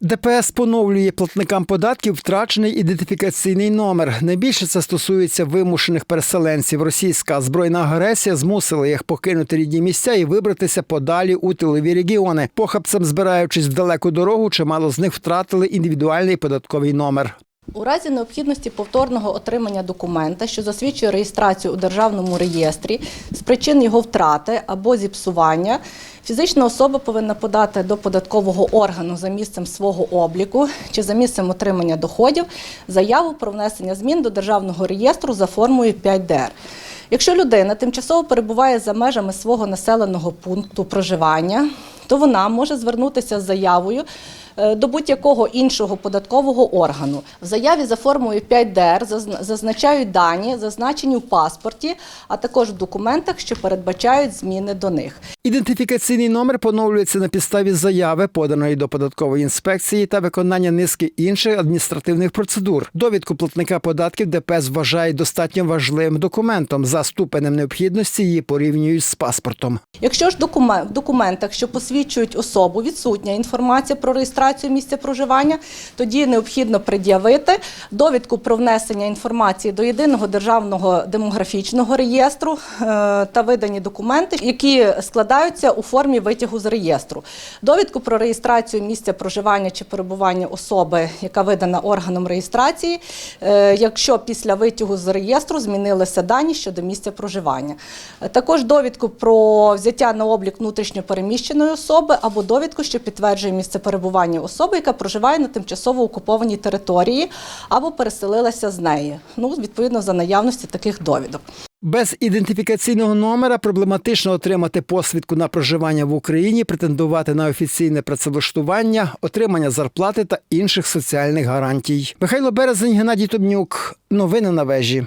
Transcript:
ДПС поновлює платникам податків втрачений ідентифікаційний номер. Найбільше це стосується вимушених переселенців. Російська збройна агресія змусила їх покинути рідні місця і вибратися подалі у тилові регіони. Похабцем, збираючись в далеку дорогу, чимало з них втратили індивідуальний податковий номер. У разі необхідності повторного отримання документа, що засвідчує реєстрацію у державному реєстрі з причин його втрати або зіпсування, фізична особа повинна подати до податкового органу за місцем свого обліку чи за місцем отримання доходів заяву про внесення змін до державного реєстру за формою 5ДР. Якщо людина тимчасово перебуває за межами свого населеного пункту проживання, то вона може звернутися з заявою до будь-якого іншого податкового органу. В заяві за формою 5ДР зазначають дані, зазначені в паспорті, а також в документах, що передбачають зміни до них. Ідентифікаційний номер поновлюється на підставі заяви, поданої до податкової інспекції та виконання низки інших адміністративних процедур. Довідку платника податків ДПС вважає достатньо важливим документом. За ступенем необхідності її порівнюють з паспортом. Якщо ж в документах, що посвідчують особу, відсутня інформація про реєстрацію місця проживання, тоді необхідно пред'явити довідку про внесення інформації до єдиного державного демографічного реєстру е, та видані документи, які складаються у формі витягу з реєстру. Довідку про реєстрацію місця проживання чи перебування особи, яка видана органом реєстрації, е, якщо після витягу з реєстру змінилися дані щодо місця проживання. Також довідку про взяття на облік внутрішньо переміщеної особи або довідку, що підтверджує місце перебування особи, яка проживає на тимчасово окупованій території або переселилася з неї. Ну, відповідно за наявності таких довідок. Без ідентифікаційного номера проблематично отримати посвідку на проживання в Україні, претендувати на офіційне працевлаштування, отримання зарплати та інших соціальних гарантій. Михайло Березень, Геннадій Томнюк. Новини на вежі.